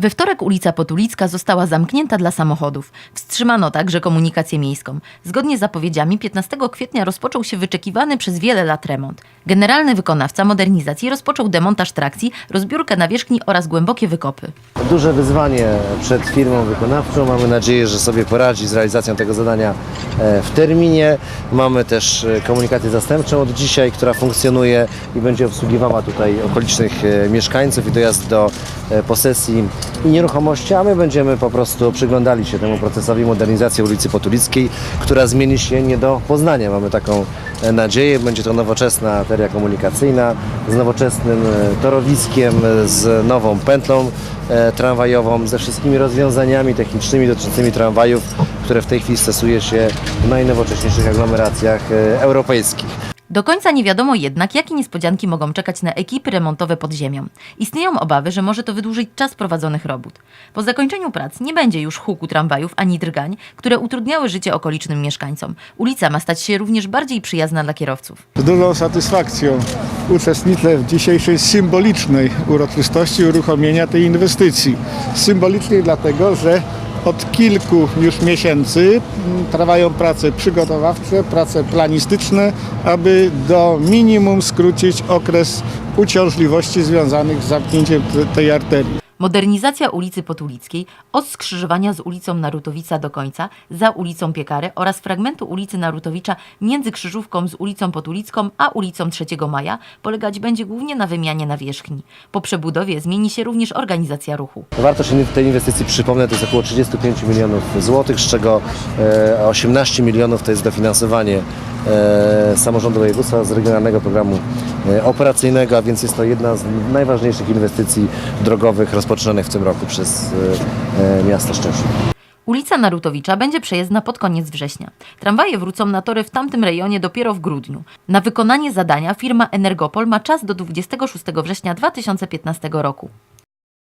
We wtorek ulica Potulicka została zamknięta dla samochodów. Wstrzymano także komunikację miejską. Zgodnie z zapowiedziami 15 kwietnia rozpoczął się wyczekiwany przez wiele lat remont. Generalny wykonawca modernizacji rozpoczął demontaż trakcji, rozbiórkę nawierzchni oraz głębokie wykopy. Duże wyzwanie przed firmą wykonawczą. Mamy nadzieję, że sobie poradzi z realizacją tego zadania e, w terminie. Mamy też e, komunikację zastępczą od dzisiaj, która funkcjonuje i będzie obsługiwała tutaj okolicznych e, mieszkańców i dojazd do posesji nieruchomości, a my będziemy po prostu przyglądali się temu procesowi modernizacji ulicy Potulickiej, która zmieni się nie do Poznania. Mamy taką e, nadzieję. Będzie to nowoczesna arteria komunikacyjna z nowoczesnym e, torowiskiem, e, z nową pętlą tramwajową, ze wszystkimi rozwiązaniami technicznymi dotyczącymi tramwajów, które w tej chwili stosuje się w najnowocześniejszych aglomeracjach europejskich. Do końca nie wiadomo jednak, jakie niespodzianki mogą czekać na ekipy remontowe pod ziemią. Istnieją obawy, że może to wydłużyć czas prowadzonych robót. Po zakończeniu prac nie będzie już huku tramwajów ani drgań, które utrudniały życie okolicznym mieszkańcom. Ulica ma stać się również bardziej przyjazna dla kierowców. Z dużą satysfakcją uczestniczę w dzisiejszej symbolicznej uroczystości uruchomienia tej inwestycji. Symbolicznej dlatego, że od kilku już miesięcy trwają prace przygotowawcze, prace planistyczne, aby do minimum skrócić okres uciążliwości związanych z zamknięciem te- tej arterii. Modernizacja ulicy Potulickiej od skrzyżowania z ulicą Narutowica do końca, za ulicą Piekary oraz fragmentu ulicy Narutowicza między krzyżówką z ulicą Potulicką a ulicą 3 Maja polegać będzie głównie na wymianie nawierzchni. Po przebudowie zmieni się również organizacja ruchu. Wartość tej inwestycji, przypomnę, to jest około 35 milionów złotych, z czego e, 18 milionów to jest dofinansowanie e, samorządu województwa z regionalnego programu e, operacyjnego, a więc jest to jedna z najważniejszych inwestycji drogowych rozpoczynanych w tym roku przez e, e, miasto Szczecin. Ulica Narutowicza będzie przejezdna pod koniec września. Tramwaje wrócą na tory w tamtym rejonie dopiero w grudniu. Na wykonanie zadania firma Energopol ma czas do 26 września 2015 roku.